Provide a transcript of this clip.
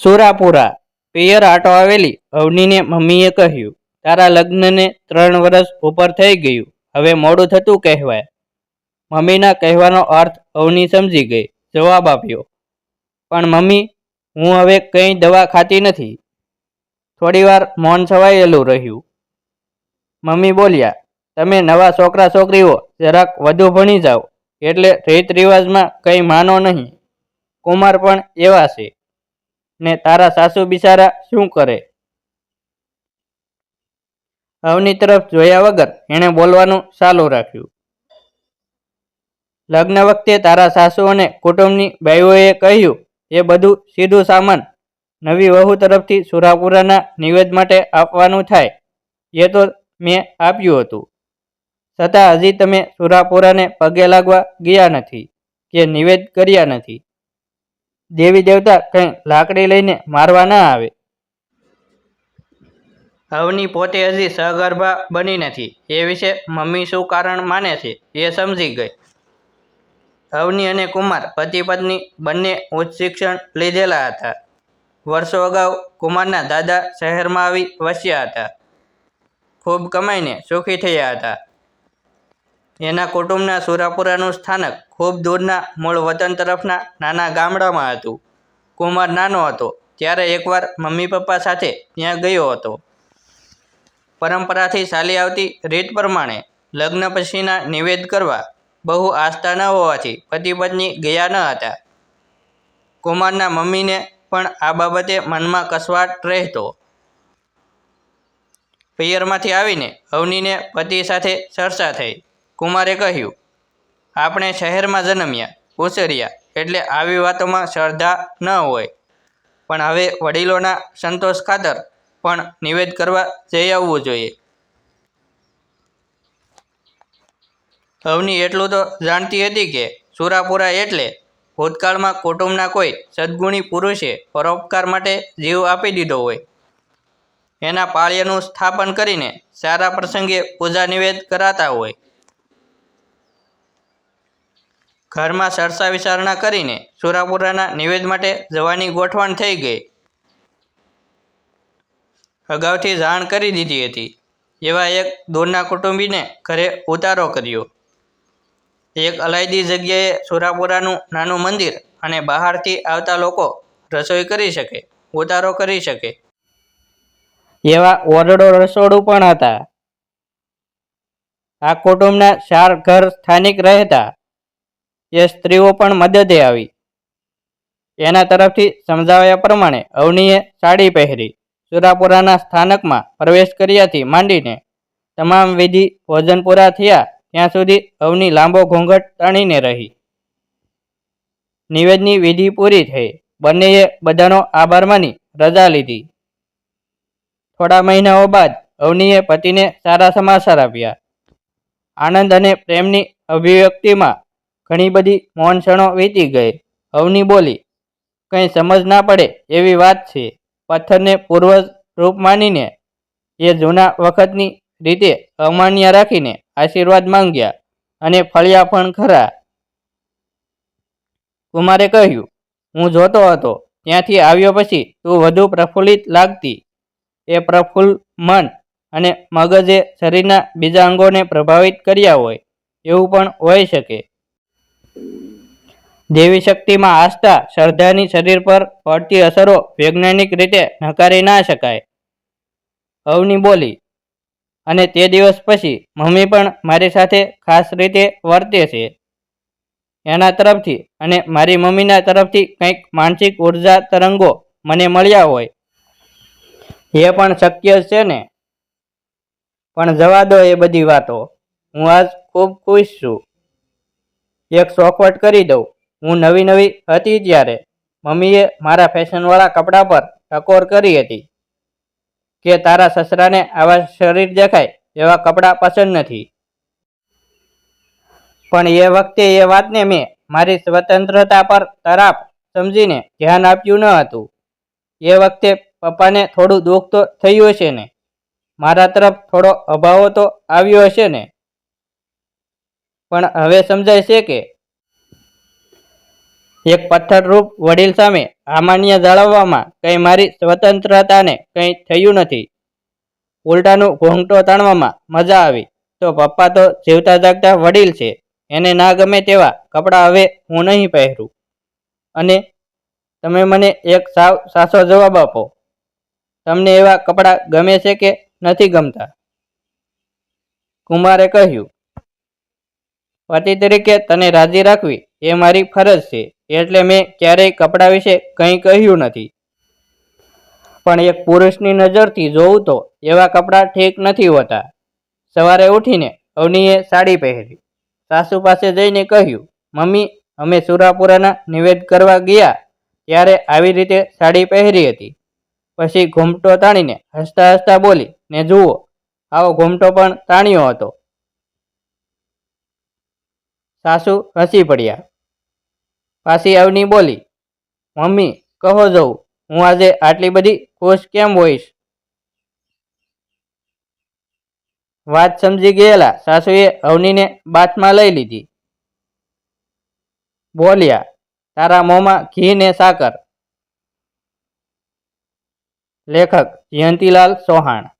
સુરાપુરા, પિયર આટો આવેલી અવનીને મમ્મીએ કહ્યું, તારા લગ્નને ત્રણ વર્ષ ઉપર થઈ ગયું. હવે મોડું થતું કહેવાય. મમ્મીના કહેવાનો અર્થ અવની સમજી ગઈ, જવાબ આપ્યો, પણ મમ્મી, હું હવે કંઈ દવા ખાતી નથી. થોડીવાર મૌન છવાયેલું રહ્યું. મમ્મી બોલ્યા, તમે નવા છોકરા છોકરીઓ જરાક વધુ ભણી જાઓ, એટલે રીત રિવાજમાં કંઈ માનો નહીં. કુમાર પણ એવા છે. ને તારા સાસુ બિચારા શું કરે? અવની તરફ જોયા વગર એણે બોલવાનું ચાલુ રાખ્યું. લગ્ન વખતે તારા સાસુ અને કુટુંબની બાઈઓએ કહ્યું, એ બધું સીધું સામાન નવી વહુ તરફથી સુરાપુરાના નિવેદ માટે આપવાનું થાય. એ તો મેં આપ્યું હતું. છતાં હજી તમે સુરાપુરાને પગે લાગવા ગયા નથી કે નિવેદ કર્યા નથી. દેવી દેવતા કંઈ લાકડી લઈને મારવા ના આવે. અવની પોતે હજી સગર્ભા બની નથી. એ વિશે મમ્મી શું કારણ માને છે એ સમજી ગઈ. અવની અને કુમાર પતિ પત્ની બંને ઉચ્ચ શિક્ષણ લીધેલા હતા. વર્ષો અગાઉ કુમારના દાદા શહેરમાં આવી વસ્યા હતા. ખૂબ કમાઈને સુખી થયા હતા. એના કુટુંબના સુરાપુરાનું સ્થાનક ખૂબ દૂરના મૂળ વતન તરફના નાના ગામડામાં હતું. કુમાર નાનો હતો, ત્યારે એકવાર મમ્મી પપ્પા સાથે ત્યાં ગયો હતો. પરંપરાથી ચાલી આવતી રીત પ્રમાણે લગ્ન પછીના નિવેદ કરવા બહુ આસ્થા ન હોવાથી પતિ પત્ની ગયા ન હતા. કુમારના મમ્મીને પણ આ બાબતે મનમાં કસવાટ રહેતો. પિયરમાંથી આવીને અવનીને પતિ સાથે ચર્ચા થઈ. કુમારે કહ્યું, આપણે શહેરમાં જન્મ્યા, ઉછર્યા, એટલે આવી વાતોમાં શ્રદ્ધા ન હોય. પણ હવે વડીલોના સંતોષ ખાતર પણ નિવેદ કરવા જઈ આવવું જોઈએ. અવની એટલું તો જાણતી હતી કે સુરાપુરા એટલે ભૂતકાળમાં કુટુંબના કોઈ સદગુણી પુરુષે પરોપકાર માટે જીવ આપી દીધો હોય. એના પાળ્યનું સ્થાપન કરીને સારા પ્રસંગે પૂજા નિવેદ કરાતા હોય. ઘરમાં સરસા વિચારણા કરીને સુરાપુરાના નિવેદ માટે જવાની ગોઠવણ થઈ ગઈ. અગાઉથી જાણ કરી દીધી હતી. એવા એક દૂરના કુટુંબીને ઘરે ઉતારો કર્યો. એક અલાયદી જગ્યાએ સુરાપુરાનું નાનું મંદિર અને બહારથી આવતા લોકો રસોઈ કરી શકે, ઉતારો કરી શકે. એવા ઓરડો રસોડું પણ હતા. આ કુટુંબના ચાર ઘર સ્થાનિક રહેતા. એ સ્ત્રીઓ પણ મદદે આવી. એના તરફથી સમજાવ્યા પ્રમાણે અવનીએ સાડી પહેરી સુરાપુરાના સ્થાનકમાં પ્રવેશ કર્યાથી માંડીને તમામ વિધિ ભોજન પૂરા થયા, ત્યાં સુધી અવની લાંબો ઘોંઘટ તાણીને રહી. નિવેદની વિધિ પૂરી થઈ, બંનેએ બધાનો આભાર માની રજા લીધી. થોડા મહિનાઓ બાદ અવનીએ પતિને સારા સમાચાર આપ્યા. આનંદ અને પ્રેમની અભિવ્યક્તિમાં ઘણી બધી મૌન ક્ષણો વીતી ગઈ. અવની બોલી, કંઈ સમજ ના પડે એવી વાત છે. પથ્થરને પૂર્વજ રૂપ માનીને એ જૂના વખતની રીતે અમાન્ય રાખીને આશીર્વાદ માંગ્યા અને ફળિયા પણ ખરા. કુમારે કહ્યું, હું જોતો હતો. ત્યાંથી આવ્યો પછી તું વધુ પ્રફુલ્લિત લાગતી. એ પ્રફુલ્લ મન અને મગજે શરીરના બીજા અંગોને પ્રભાવિત કર્યા હોય એવું પણ હોઈ શકે. દેવી શક્તિમાં આસ્થા, શ્રદ્ધાની શરીર પર પડતી અસરો વૈજ્ઞાનિક રીતે નકારી ના શકાય. અવની બોલી, અને તે દિવસ પછી મમ્મી પણ મારી સાથે ખાસ રીતે વર્તે છે. એના તરફથી અને મારી મમ્મીના તરફથી કંઈક માનસિક ઊર્જા તરંગો મને મળ્યા હોય. એ પણ શક્ય છે ને? પણ જવા દો એ બધી વાતો. હું આજ ખૂબ ખુશ છું. એક ચોખવટ કરી દઉં. હું નવી નવી હતી ત્યારે મમ્મીએ મારા ફેશનવાળા કપડાં પર ટકોર કરી હતી કે તારા સસરાને આવા શરીર દેખાય એવા કપડાં પસંદ નથી. પણ એ વખતે એ વાતને મેં મારી સ્વતંત્રતા પર તરાપ સમજીને ધ્યાન આપ્યું ન હતું. એ વખતે પપ્પાને થોડું દુઃખ તો થયું હશે ને? મારા તરફ થોડો અભાવો તો આવ્યો હશે ને? પણ હવે સમજાય છે કે એક પથ્થરરૂપ વડીલ સામે અમાન્ય જાળવવામાં કંઈ મારી સ્વતંત્રતાને કંઈ થયું નથી. ઉલટાનું ઘોંઘટો તાણવામાં મજા આવી. તો પપ્પા તો જીવતા જાગતા વડીલ છે. એને ના ગમે તેવા કપડાં હવે હું નહીં પહેરું. અને તમે મને એક સાવ સાસો જવાબ આપો. તમને એવા કપડાં ગમે છે કે નથી ગમતા? કુમારે કહ્યું, પતિ તરીકે તને રાજી રાખવી એ મારી ફરજ છે, એટલે મેં ક્યારેય કપડાં વિશે કંઈ કહ્યું નથી. પણ એક પુરુષની નજરથી જોઉં તો એવા કપડાં ઠીક નથી હોતા. સવારે ઉઠીને અવનીએ સાડી પહેરી. સાસુ પાસે જઈને કહ્યું, મમ્મી, અમે સુરાપુરાના નિવેદ કરવા ગયા, ત્યારે આવી રીતે સાડી પહેરી હતી. પછી ઘૂમટો તાણીને હસતા હસતા બોલી, ને જુઓ, આવો ઘૂમટો પણ તાણ્યો હતો. સાસુ હસી પડ્યા. પાછી અવની બોલી. મમ્મી, કહો જવું હું આજે આટલી બધી ખુશ કેમ હોઈશ? વાત સમજી ગયેલા સાસુએ અવનીને બાથમાં લઈ લીધી. બોલ્યા, તારા મોંમાં ઘી ને સાકર. લેખક જયંતીલાલ ચૌહાણ.